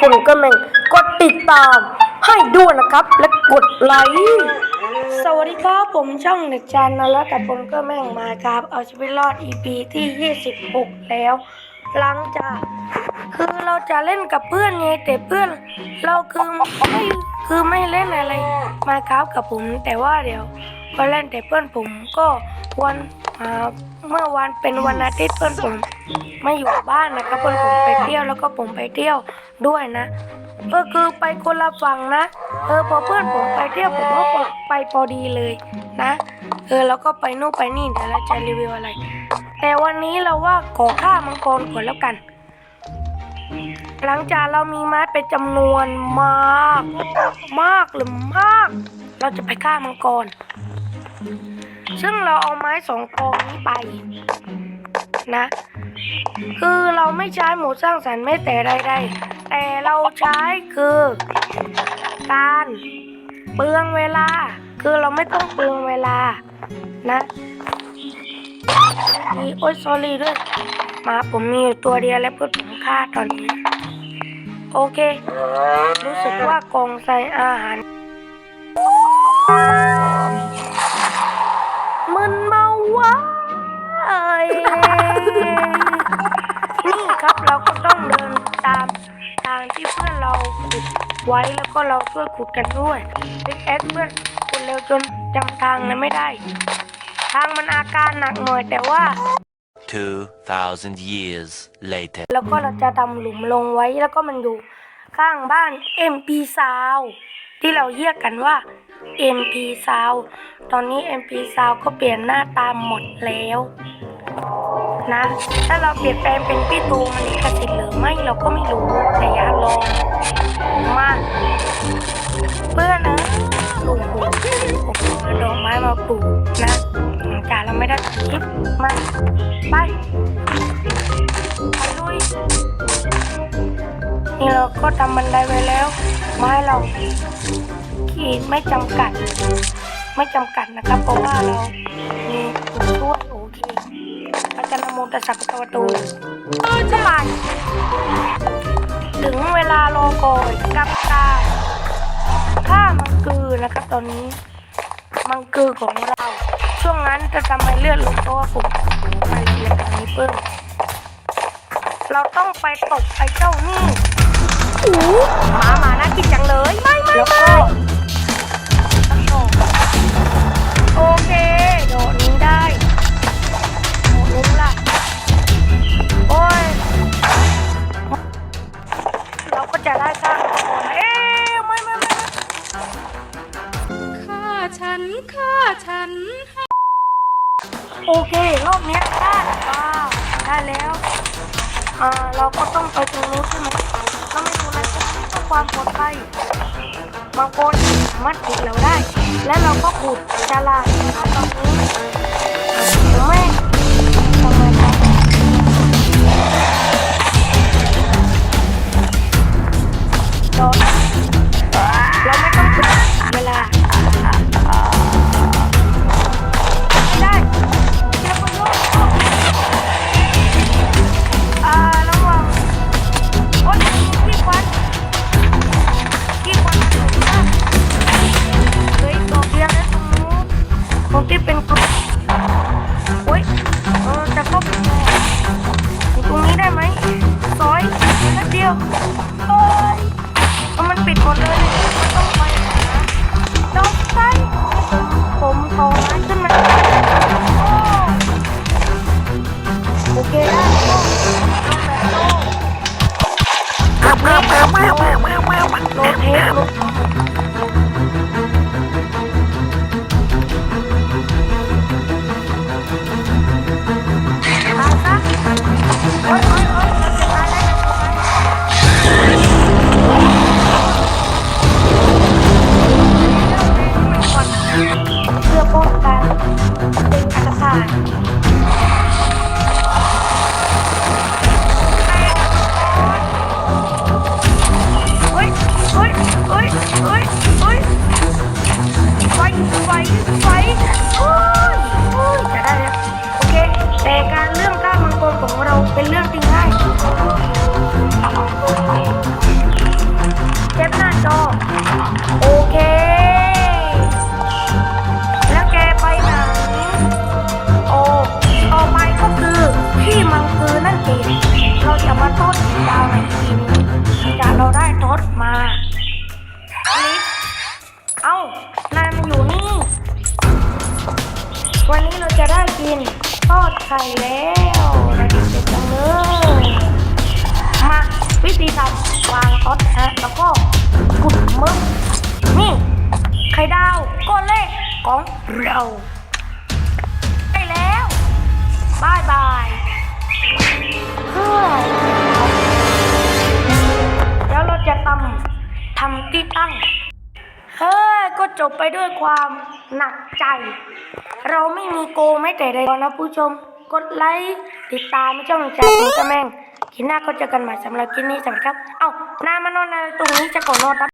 ผมก็แม่งกดติดตามให้ด้วยนะครับ และกดไลค์สวัสดีครับผมช่องเด็กจันนแล้วแต่ผมก็แม่งมาครับเอาชีวิตรอด EP ที่ 26 แล้ว หลังจากคือเราจะเล่นกับเพื่อนไงแต่เพื่อน เราคือไม่คือไม่เล่นอะไรมาครับกับผม แต่ว่าเดี๋ยวก็เล่นแต่เพื่อนผมก็วันเมื่อวันเป็นวันอาทิตย์เพื่อนผม ไม่อยู่บ้านนะครับผมไปเที่ยวแล้วก็ผมไปเที่ยวด้วยนะก็คือไปคนละฝั่งนะ เออพอเพื่อนผมไปเที่ยวผมก็ไปพอดีเลยนะ เออแล้วก็ไปนู่นไปนี่เดี๋ยวเราจะรีวิวอะไร แต่วันนี้เราว่าขอฆ่ามังกรก่อนแล้วกัน หลังจากเรามีไม้เป็นจำนวนมาก มากหรือมาก เราจะไปฆ่ามังกร ซึ่งเราเอาไม้สองกองนี้ไป นะ คือเราไม่ใช้หมูสร้างสรรค์ไม่แต่ใดๆ แต่เราใช้คือ การเปลืองเวลา คือเราไม่ต้องเปลืองเวลา นะนี่โอ้ย s อรี่ด้วยหมาผมมีอยู่ตัวเดียวและเพื่อนผมฆ่าตอนนี้ โอเค รู้สึกว่ากองใส่อาหารมันเมาวะ นี่ครับเราก็ต้องเดินตามทางที่เพื่อนเราขุดไว้แล้วก็เราช่วยขุดกันด้วยบิ๊กแอคเพื่อนขุดเร็วจนจำทางนั้นไม่ได้ ทางมันอาการหนักหน่อยแต่ว่า 2,000 years later. แล้วก็เราจะทำหลุมลงไว้แล้วก็มันอยู่ข้างบ้าน MP ซาวที่เราเรียกกันว่า MP ซาวตอนนี้ MP ซาวก็เปลี่ยนหน้าตาหมดแล้ว นะ ถ้าเราเปลี่ยนแปลงเป็นพี่ตูมันลิขสิทธิ์หรือไม่เราก็ไม่รู้แต่อยากลองมาเพื่อนนะลุงผมผมเอาดอกไม้มาปลูกนะหลังจาเราไม่ได้คลิปมาไปไปลุยนี่เราก็ทำบันไดไว้แล้วไม้เราขีดไม่จำกัด ไม่จำกัดนะครับเพราะว่าเรา ตัสสะพะคะวะโตูสบายถึงเวลารอก่อนกับการฆ่ามังกือนะครับตอนนี้ มังกือของเรา ช่วงนั้นจะทำให้เลือดลดเพราะว่าผมไปเรียนตอนนี้เพิ่มเราต้องไปตบไอ้เจ้านี่อู้หมาหมาน่ากินจังเลย ไม่ไม่แล้ รอบเนี้ยได้ว้าวได้แล้วอ่าเราก็ต้องไปตรงนู้นใช่ไหมเราไม่รู้นะเพื่อความปลอดภัยบางคนสามารถขุดเราได้ และเราก็ขุดจาราตรงนี้แม่ ไข่แล้วเราดีใจจังเลย มาวิธีทำวางทอดฮะแล้วก็กุดมึกนี่ไข่ดาวก้อนเล็กของเราได้แล้วบายบายเฮ้ยเดี๋ยวเราจะทำทำที่ตั้งเฮ้ยก็จบไปด้วยความหนักใจ เราไม่มีโกไม่แต่ใดนะผู้ชม กดไลค์ ติดตามช่องจ่ายผมกระแม่งคิดหน้าก็เจอกันใหม่สำหรับคลิปนี้สวัสดีครับ เอ้านามานอนอะไรตรงนี้จะก่อนนอนครับ